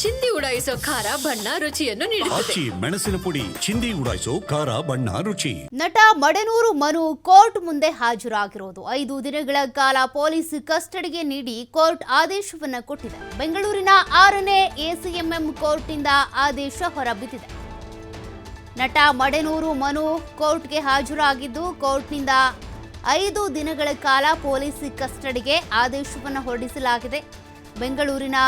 ಚಿಂದಿ ಉಡಾಯಿಸೋ ಖಾರ ಬಣ್ಣ ರುಚಿಯನ್ನು ನೀಡುತ್ತದೆ. ಆಚಿ ಮೆಣಸಿನ ಪುಡಿ ಚಿಂದಿ ಉಡಾಯಿಸೋ ಖಾರ ಬಣ್ಣ ರುಚಿ. ನಟ ಮಡನೂರು ಮನು ಕೋರ್ಟ್ ಮುಂದೆ ಹಾಜರಾಗಿರೋದು. ಐದು ದಿನಗಳ ಕಾಲ ಪೊಲೀಸ್ ಕಸ್ಟಡಿಗೆ ನೀಡಿ ಕೋರ್ಟ್ ಆದೇಶವನ್ನ ಕೊಟ್ಟಿದೆ. ಬೆಂಗಳೂರಿನ ಆರನೇ ಎಸಿಎಂಎಂ ಕೋರ್ಟ್ನಿಂದ ಆದೇಶ ಹೊರಬಿದ್ದಿದೆ. ನಟ ಮಡೆನೂರು ಮನು ಕೋರ್ಟ್ಗೆ ಹಾಜರಾಗಿದ್ದು ಕೋರ್ಟ್ನಿಂದ ಐದು ದಿನಗಳ ಕಾಲ ಪೊಲೀಸ್ ಕಸ್ಟಡಿಗೆ ಆದೇಶವನ್ನು ಹೊರಡಿಸಲಾಗಿದೆ. ಬೆಂಗಳೂರಿನ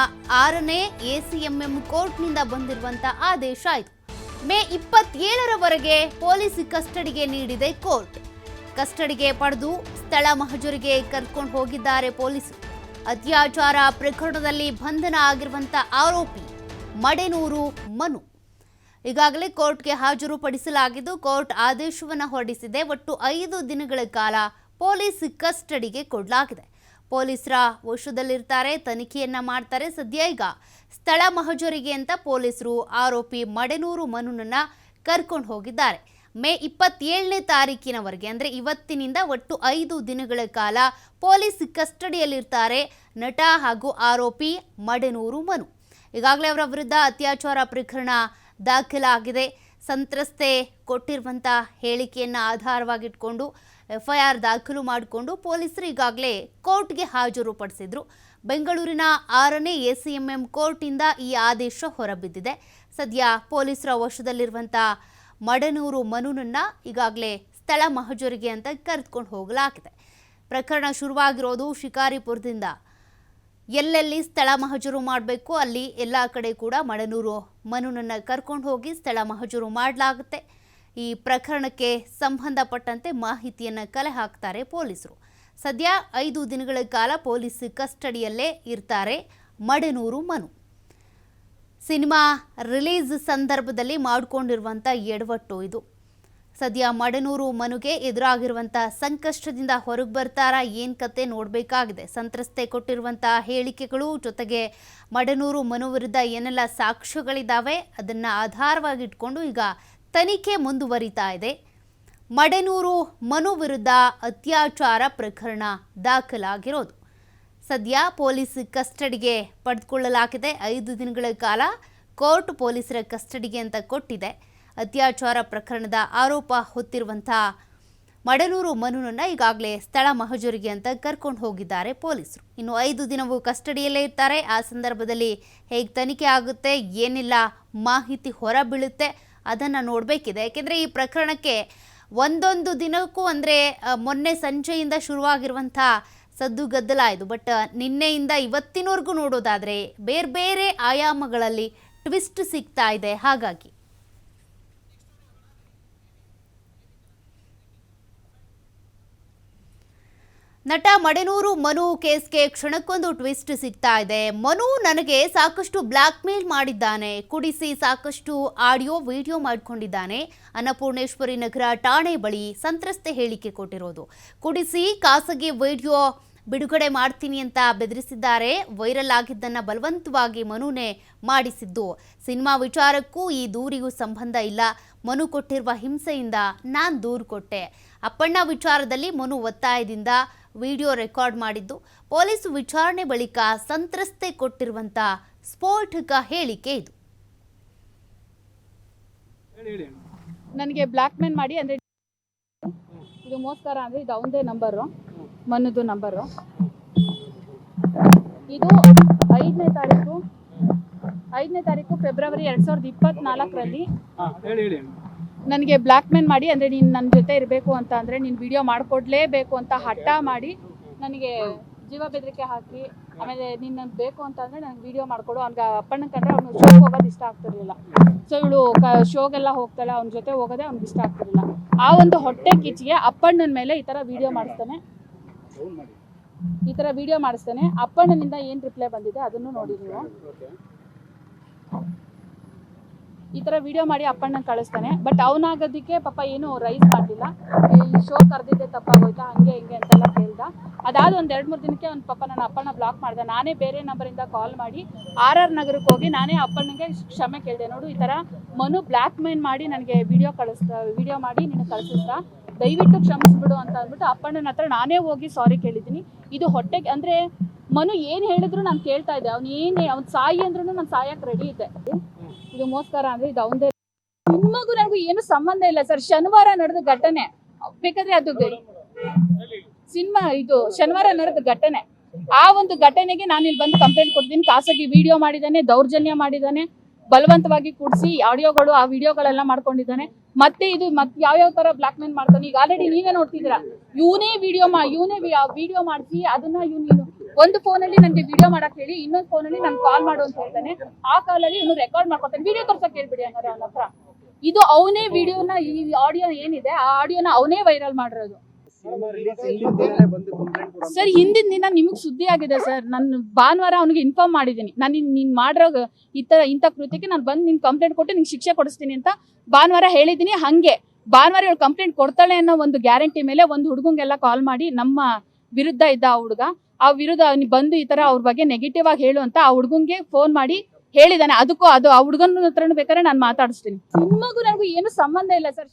ಆರನೇ ಎಸಿಎಂಎಂ ಕೋರ್ಟ್ನಿಂದ ಬಂದಿರುವಂತ ಆದೇಶ ಆಯಿತು. ಮೇ ಇಪ್ಪತ್ತೇಳರವರೆಗೆ ಪೊಲೀಸ್ ಕಸ್ಟಡಿಗೆ ನೀಡಿದೆ ಕೋರ್ಟ್. ಕಸ್ಟಡಿಗೆ ಪಡೆದು ಸ್ಥಳ ಮಹಜರಿಗೆ ಕರ್ಕೊಂಡು ಹೋಗಿದ್ದಾರೆ ಪೊಲೀಸರು ಅತ್ಯಾಚಾರ ಪ್ರಕರಣದಲ್ಲಿ ಬಂಧನ ಆಗಿರುವಂತ ಆರೋಪಿ ಮಡೆನೂರು ಮನು. ಈಗಾಗಲೇ ಕೋರ್ಟ್ಗೆ ಹಾಜರುಪಡಿಸಲಾಗಿದ್ದು ಕೋರ್ಟ್ ಆದೇಶವನ್ನು ಹೊರಡಿಸಿದೆ. ಒಟ್ಟು ಐದು ದಿನಗಳ ಕಾಲ ಪೊಲೀಸ್ ಕಸ್ಟಡಿಗೆ ಕೊಡಲಾಗಿದೆ. ಪೊಲೀಸರ ವಶದಲ್ಲಿರ್ತಾರೆ, ತನಿಖೆಯನ್ನ ಮಾಡ್ತಾರೆ. ಸದ್ಯ ಈಗ ಸ್ಥಳ ಮಹಜರಿಗೆ ಅಂತ ಪೊಲೀಸರು ಆರೋಪಿ ಮಡೆನೂರು ಮನುನನ್ನ ಕರ್ಕೊಂಡು ಹೋಗಿದ್ದಾರೆ. ಮೇ ಇಪ್ಪತ್ತೇಳನೇ ತಾರೀಕಿನವರೆಗೆ, ಅಂದರೆ ಇವತ್ತಿನಿಂದ ಒಟ್ಟು ಐದು ದಿನಗಳ ಕಾಲ ಪೊಲೀಸ್ ಕಸ್ಟಡಿಯಲ್ಲಿರ್ತಾರೆ ನಟ ಹಾಗೂ ಆರೋಪಿ ಮಡೆನೂರು ಮನು. ಈಗಾಗಲೇ ಅವರ ವಿರುದ್ಧ ಅತ್ಯಾಚಾರ ಪ್ರಕರಣ ದಾಖಲಾಗಿದೆ. ಸಂತ್ರಸ್ತೆ ಕೊಟ್ಟಿರುವಂಥ ಹೇಳಿಕೆಯನ್ನು ಆಧಾರವಾಗಿಟ್ಕೊಂಡು ಎಫ್ ಐ ಆರ್ ದಾಖಲು ಮಾಡಿಕೊಂಡು ಪೊಲೀಸರು ಈಗಾಗಲೇ ಕೋರ್ಟ್ಗೆ ಹಾಜರುಪಡಿಸಿದ್ರು. ಬೆಂಗಳೂರಿನ ಆರನೇ ಎ ಸಿ ಎಂ ಎಂ ಕೋರ್ಟಿಂದ ಈ ಆದೇಶ ಹೊರಬಿದ್ದಿದೆ. ಸದ್ಯ ಪೊಲೀಸರ ವಶದಲ್ಲಿರುವಂಥ ಮಡನೂರು ಮನುನನ್ನು ಈಗಾಗಲೇ ಸ್ಥಳ ಮಹಜರಿಗೆ ಅಂತ ಕರೆದುಕೊಂಡು ಹೋಗಲಾಗಿದೆ. ಪ್ರಕರಣ ಶುರುವಾಗಿರೋದು ಶಿಕಾರಿಪುರದಿಂದ. ಎಲ್ಲೆಲ್ಲಿ ಸ್ಥಳ ಮಹಜರು ಮಾಡಬೇಕು, ಅಲ್ಲಿ ಎಲ್ಲ ಕಡೆ ಕೂಡ ಮಡನೂರು ಮನುನನ್ನು ಕರ್ಕೊಂಡು ಹೋಗಿ ಸ್ಥಳ ಮಹಜರು ಮಾಡಲಾಗುತ್ತೆ. ಈ ಪ್ರಕರಣಕ್ಕೆ ಸಂಬಂಧಪಟ್ಟಂತೆ ಮಾಹಿತಿಯನ್ನು ಕಲೆ ಹಾಕ್ತಾರೆ ಪೊಲೀಸರು. ಸದ್ಯ ಐದು ದಿನಗಳ ಕಾಲ ಪೊಲೀಸ್ ಕಸ್ಟಡಿಯಲ್ಲೇ ಇರ್ತಾರೆ ಮಡನೂರು ಮನು. ಸಿನಿಮಾ ರಿಲೀಸ್ ಸಂದರ್ಭದಲ್ಲಿ ಮಾಡಿಕೊಂಡಿರುವಂಥ ಎಡವಟ್ಟು ಇದು. ಸದ್ಯ ಮಡನೂರು ಮನುಗೆ ಎದುರಾಗಿರುವಂಥ ಸಂಕಷ್ಟದಿಂದ ಹೊರಗೆ ಬರ್ತಾರಾ ಏನು ಕತೆ ನೋಡಬೇಕಾಗಿದೆ. ಸಂತ್ರಸ್ತೆ ಕೊಟ್ಟಿರುವಂಥ ಹೇಳಿಕೆಗಳು ಜೊತೆಗೆ ಮಡನೂರು ಮನು ವಿರುದ್ಧ ಏನೆಲ್ಲ ಸಾಕ್ಷ್ಯಗಳಿದ್ದಾವೆ ಅದನ್ನು ಆಧಾರವಾಗಿಟ್ಕೊಂಡು ಈಗ ತನಿಖೆ ಮುಂದುವರಿತಾ ಇದೆ. ಮಡನೂರು ಮನು ವಿರುದ್ಧ ಅತ್ಯಾಚಾರ ಪ್ರಕರಣ ದಾಖಲಾಗಿರೋದು. ಸದ್ಯ ಪೊಲೀಸ್ ಕಸ್ಟಡಿಗೆ ಪಡೆದುಕೊಳ್ಳಲಾಗಿದೆ ಐದು ದಿನಗಳ ಕಾಲ ಕೋರ್ಟ್ ಪೊಲೀಸರ ಕಸ್ಟಡಿಗೆ ಅಂತ ಕೊಟ್ಟಿದೆ. ಅತ್ಯಾಚಾರ ಪ್ರಕರಣದ ಆರೋಪ ಹೊತ್ತಿರುವಂಥ ಮಡಲೂರು ಮನುನನ್ನ ಈಗಾಗಲೇ ಸ್ಥಳ ಮಹಜರಿಗೆ ಅಂತ ಕರ್ಕೊಂಡು ಹೋಗಿದ್ದಾರೆ ಪೊಲೀಸರು. ಇನ್ನು ಐದು ದಿನವೂ ಕಸ್ಟಡಿಯಲ್ಲೇ ಇರ್ತಾರೆ. ಆ ಸಂದರ್ಭದಲ್ಲಿ ಹೇಗೆ ತನಿಖೆ ಆಗುತ್ತೆ, ಏನೆಲ್ಲ, ಮಾಹಿತಿ ಹೊರ ಬೀಳುತ್ತೆ ಅದನ್ನು ನೋಡಬೇಕಿದೆ. ಯಾಕೆಂದರೆ ಈ ಪ್ರಕರಣಕ್ಕೆ ಒಂದೊಂದು ದಿನಕ್ಕೂ ಅಂದರೆ ಮೊನ್ನೆ ಸಂಜೆಯಿಂದ ಶುರುವಾಗಿರುವಂಥ ಸದ್ದು ಗದ್ದಲ ಇದು ಬಟ್ ನಿನ್ನೆಯಿಂದ ಇವತ್ತಿನವರೆಗೂ ನೋಡೋದಾದರೆ ಬೇರೆ ಬೇರೆ ಆಯಾಮಗಳಲ್ಲಿ ಟ್ವಿಸ್ಟ್ ಸಿಗ್ತಾ ಇದೆ. ಹಾಗಾಗಿ ನಟ ಮಡೆನೂರು ಮನು ಕೇಸ್ಗೆ ಕ್ಷಣಕ್ಕೊಂದು ಟ್ವಿಸ್ಟ್ ಸಿಗ್ತಾ ಇದೆ. ಮನು ನನಗೆ ಸಾಕಷ್ಟು ಬ್ಲ್ಯಾಕ್ ಮೇಲ್ ಮಾಡಿದ್ದಾನೆ. ಕುಡಿಸಿ ಸಾಕಷ್ಟು ಆಡಿಯೋ, ವಿಡಿಯೋ ಮಾಡಿಕೊಂಡಿದ್ದಾನೆ. ಅನ್ನಪೂರ್ಣೇಶ್ವರಿ ನಗರ ಠಾಣೆ ಬಳಿ ಸಂತ್ರಸ್ತೆ ಹೇಳಿಕೆ ಕೊಟ್ಟಿರೋದು. ಕುಡಿಸಿ, ಖಾಸಗಿ ವಿಡಿಯೋ ಬಿಡುಗಡೆ ಮಾಡ್ತೀನಿ ಅಂತ ಬೆದರಿಸಿದ್ದಾರೆ. ವೈರಲ್ ಆಗಿದ್ದನ್ನು ಬಲವಂತವಾಗಿ ಮನುನೇ ಮಾಡಿಸಿದ್ದು. ಸಿನಿಮಾ ವಿಚಾರಕ್ಕೂ ಈ ದೂರಿಗೂ ಸಂಬಂಧ ಇಲ್ಲ. ಮನು ಕೊಟ್ಟಿರುವ ಹಿಂಸೆಯಿಂದ ನಾನು ದೂರು ಕೊಟ್ಟೆ. ಅಪ್ಪಣ್ಣ ವಿಚಾರದಲ್ಲಿ ಮನು ಒತ್ತಾಯದಿಂದ ವಿಡಿಯೋ ರೆಕಾರ್ಡ್ ಮಾಡಿದ್ದು. ಪೊಲೀಸ್ ವಿಚಾರಣೆ ಬಳಿಕ ಸಂತ್ರಸ್ತೆ ಕೊಟ್ಟಿರುವಂತ ಸ್ಫೋಟಕ ಹೇಳಿಕೆ ಇದು. ನನಗೆ ಬ್ಲ್ಯಾಕ್ ಮೇಲ್ ಮಾಡಿ ಅಂದರೆ ಇದು ಮೋಸ್ಕರ ಅಂದರೆ ಇದು ಅವಂದೇ ನಂಬರು. ಮನ್ನದು ನಂಬರು. ಇದು ಐದನೇ ತಾರೀಕು ಐದನೇ ತಾರೀಕು ಫೆಬ್ರವರಿ ಎರಡ್ ಸಾವಿರದ ಇಪ್ಪತ್ನಾಲ್ಕರಲ್ಲಿ ನನಗೆ ಬ್ಲಾಕ್ ಮೇಲ್ ಮಾಡಿ ಅಂದರೆ ನೀನು ನನ್ನ ಜೊತೆ ಇರಬೇಕು ಅಂತ ಅಂದರೆ ನೀನು ವಿಡಿಯೋ ಮಾಡಿಕೊಡ್ಲೇಬೇಕು ಅಂತ ಹಠ ಮಾಡಿ ನನಗೆ ಜೀವ ಬೆದರಿಕೆ ಹಾಕಿ ಆಮೇಲೆ ನೀನು ನನಗೆ ಬೇಕು ಅಂತ ಅಂದರೆ ನನಗೆ ವಿಡಿಯೋ ಮಾಡಿಕೊಡು. ಅವ್ನಿಗೆ ಅಪ್ಪಣ್ಣ ಕಂಡ್ರೆ ಅವ್ನು ಶೋಗೆ ಹೋಗೋದು ಇಷ್ಟ ಆಗ್ತಿರ್ಲಿಲ್ಲ. ಸೊ ಇವಳು ಕ ಶೋಗೆಲ್ಲ ಹೋಗ್ತಾಳೆ ಅವ್ನ ಜೊತೆ ಹೋಗೋದೇ ಅವ್ನಿಗೆ ಇಷ್ಟ ಆಗ್ತಿರ್ಲಿಲ್ಲ. ಆ ಒಂದು ಹೊಟ್ಟೆ ಕಿಚ್ಚಿಗೆ ಅಪ್ಪಣ್ಣನ ಮೇಲೆ ಈ ಥರ ವಿಡಿಯೋ ಮಾಡಿಸ್ತಾನೆ. ಈ ತರ ವಿಡಿಯೋ ಮಾಡಿಸ್ತೇನೆ. ಅಪ್ಪಣ್ಣನಿಂದ ಏನ್ ರಿಪ್ಲೈ ಬಂದಿದೆ ಅದನ್ನು ನೋಡಿ ನೀವು ಈ ತರ ವಿಡಿಯೋ ಮಾಡಿ ಅಪ್ಪಣ್ಣ ಕಳಿಸ್ತಾನೆ. ಬಟ್ ಅವನಾಗೋದಕ್ಕೆ ಪಾಪ ಏನು ರೈಸ್ ಮಾಡಲಿಲ್ಲ. ಈ ಶೋ ಕರೆದಿದ್ದೆ ತಪ್ಪಾಗೋಯ್ತಾ ಹಂಗೆ ಹಿಂಗೆ ಅಂತೆಲ್ಲ ಕೇಳ್ದ. ಅದಾದ ಒಂದ್ ಎರಡ್ ಮೂರು ದಿನಕ್ಕೆ ಅವ್ನ ಪಾಪ ನನ್ನ ಅಪ್ಪಣ್ಣ ಬ್ಲಾಕ್ ಮಾಡ್ದೆ. ನಾನೇ ಬೇರೆ ನಂಬರಿಂದ ಕಾಲ್ ಮಾಡಿ ಆರ್ ಆರ್ ನಗರಕ್ಕೆ ಹೋಗಿ ನಾನೇ ಅಪ್ಪಣ್ಣಗೆ ಕ್ಷಮೆ ಕೇಳಿದೆ. ನೋಡು ಈ ತರ ಮನು ಬ್ಲಾಕ್ ಮೇಲ್ ಮಾಡಿ ನನಗೆ ವಿಡಿಯೋ ಕಳಿಸ್ತಾ ವಿಡಿಯೋ ಮಾಡಿ ನಿನಗೆ ಕಳಿಸಿಸ್ತಾ. ದಯವಿಟ್ಟು ಕ್ಷಮಿಸ್ಬಿಡು ಅಂತ ಅಂದ್ಬಿಟ್ಟು ಅಪ್ಪಣ್ಣನ ಹತ್ರ ನಾನೇ ಹೋಗಿ ಸಾರಿ ಕೇಳಿದ್ದೀನಿ. ಇದು ಹೊಟ್ಟೆಗೆ ಅಂದರೆ ಮನು ಏನ್ ಹೇಳಿದ್ರು ನಾನು ಕೇಳ್ತಾ ಇದ್ದೆ. ಅವ್ನು ಏನ್ ಅವ್ನು ಸಾಯಿ ಅಂದ್ರೂ ನಾನು ಸಾಯಕ್ಕೆ ರೆಡಿ ಇದ್ದೆ. ಇದು ಮೋಸ್ಕರ ಅಂದ್ರೆ ಇದು ಅವಂದೇ ನಿಮಗೂ ನನಗೂ ಏನು ಸಂಬಂಧ ಇಲ್ಲ ಸರ್. ಶನಿವಾರ ನಡೆದ ಘಟನೆ. ಬೇಕಾದ್ರೆ ಅದು ಸಿನಿಮಾ ಇದು ಶನಿವಾರ ನಡೆದ ಘಟನೆ. ಆ ಒಂದು ಘಟನೆಗೆ ನಾನು ಇಲ್ಲಿ ಬಂದು ಕಂಪ್ಲೇಂಟ್ ಕೊಡ್ತೀನಿ ಖಾಸಗಿ ವಿಡಿಯೋ ಮಾಡಿದ್ದಾನೆ, ದೌರ್ಜನ್ಯ ಮಾಡಿದ್ದಾನೆ. ಬಲವಂತವಾಗಿ ಕೂಡಿಸಿ ಆಡಿಯೋಗಳು, ಆ ವಿಡಿಯೋಗಳೆಲ್ಲ ಮಾಡ್ಕೊಂಡಿದ್ದಾನೆ. ಮತ್ತೆ ಇದು ಮತ್ತೆ ಯಾವ ತರ ಬ್ಲಾಕ್ ಮೇಲ್ ಮಾಡ್ತಾನೆ? ಈಗ ಆಲ್ರೆಡಿ ನೀವೇ ನೋಡ್ತಿದ್ದೀರಾ? ಇವನೇ ವಿಡಿಯೋ ಮಾ, ಇವನೇ ವಿಡಿಯೋ ಮಾಡಿಸಿ, ಅದನ್ನ ಇವ್ನು ಒಂದು ಫೋನಲ್ಲಿ ನನಗೆ ವಿಡಿಯೋ ಮಾಡಕ್ ಹೇಳಿ, ಇನ್ನೊಂದು ಫೋನಲ್ಲಿ ನಾನು ಕಾಲ್ ಮಾಡು ಅಂತ ಹೇಳ್ತಾನೆ. ಆ ಕಾಲಲ್ಲಿ ಇವನು ರೆಕಾರ್ಡ್ ಮಾಡ್ಕೊತಾನೆ. ವಿಡಿಯೋ ತೋರ್ಸಕ್ ಹೇಳ್ಬಿಡಿ ಹಂಗಾರೆ ಅವನ ಇದು ಅವನೇ ವಿಡಿಯೋನ ಈ ಆಡಿಯೋ ಏನಿದೆ, ಆ ಆಡಿಯೋನ ಅವನೇ ವೈರಲ್ ಮಾಡಿರೋದು. ಸರ್ ಹಿಂದಿನ ದಿನ ನಿಮಗೆ ಸುದ್ದಿ ಆಗಿದೆ ಸರ್. ನಾನು ಭಾನುವಾರ ಅವ್ನಿಗೆ ಇನ್ಫಾರ್ಮ್ ಮಾಡಿದೀನಿ ನಾನು ನೀನು ಮಾಡಿರೋ ಈ ಥರ ಇಂಥ ಕೃತ್ಯಕ್ಕೆ ನಾನು ಬಂದು ನಿನ್ ಕಂಪ್ಲೇಂಟ್ ಕೊಟ್ಟು ನಿಂಗೆ ಶಿಕ್ಷೆ ಕೊಡಿಸ್ತೀನಿ ಅಂತ ಭಾನುವಾರ ಹೇಳಿದ್ದೀನಿ. ಹಂಗೆ ಭಾನುವಾರ ಇವಳು ಕಂಪ್ಲೇಂಟ್ ಕೊಡ್ತಾಳೆ ಅನ್ನೋ ಒಂದು ಗ್ಯಾರಂಟಿ ಮೇಲೆ ಒಂದು ಹುಡುಗಂಗೆಲ್ಲ ಕಾಲ್ ಮಾಡಿ ನಮ್ಮ ವಿರುದ್ಧ ಇದ್ದ ಆ ಹುಡುಗ ಆ ವಿರುದ್ಧ ಅವ್ನಿಗೆ ಬಂದು ಈ ತರ ಅವ್ರ ಬಗ್ಗೆ ನೆಗೆಟಿವ್ ಆಗಿ ಹೇಳು ಅಂತ ಆ ಹುಡುಗಂಗೆ ಫೋನ್ ಮಾಡಿ ಹೇಳಿದಾನೆ ಅದಕ್ಕೂ ಅದು ಆ ಹುಡುಗನ ಹತ್ರನು ಬೇಕಾದ್ರೆ ನಾನು ಮಾತಾಡಿಸ್ತೀನಿ. ನಿಮಗೂ ನನಗೂ ಏನು ಸಂಬಂಧ ಇಲ್ಲ ಸರ್.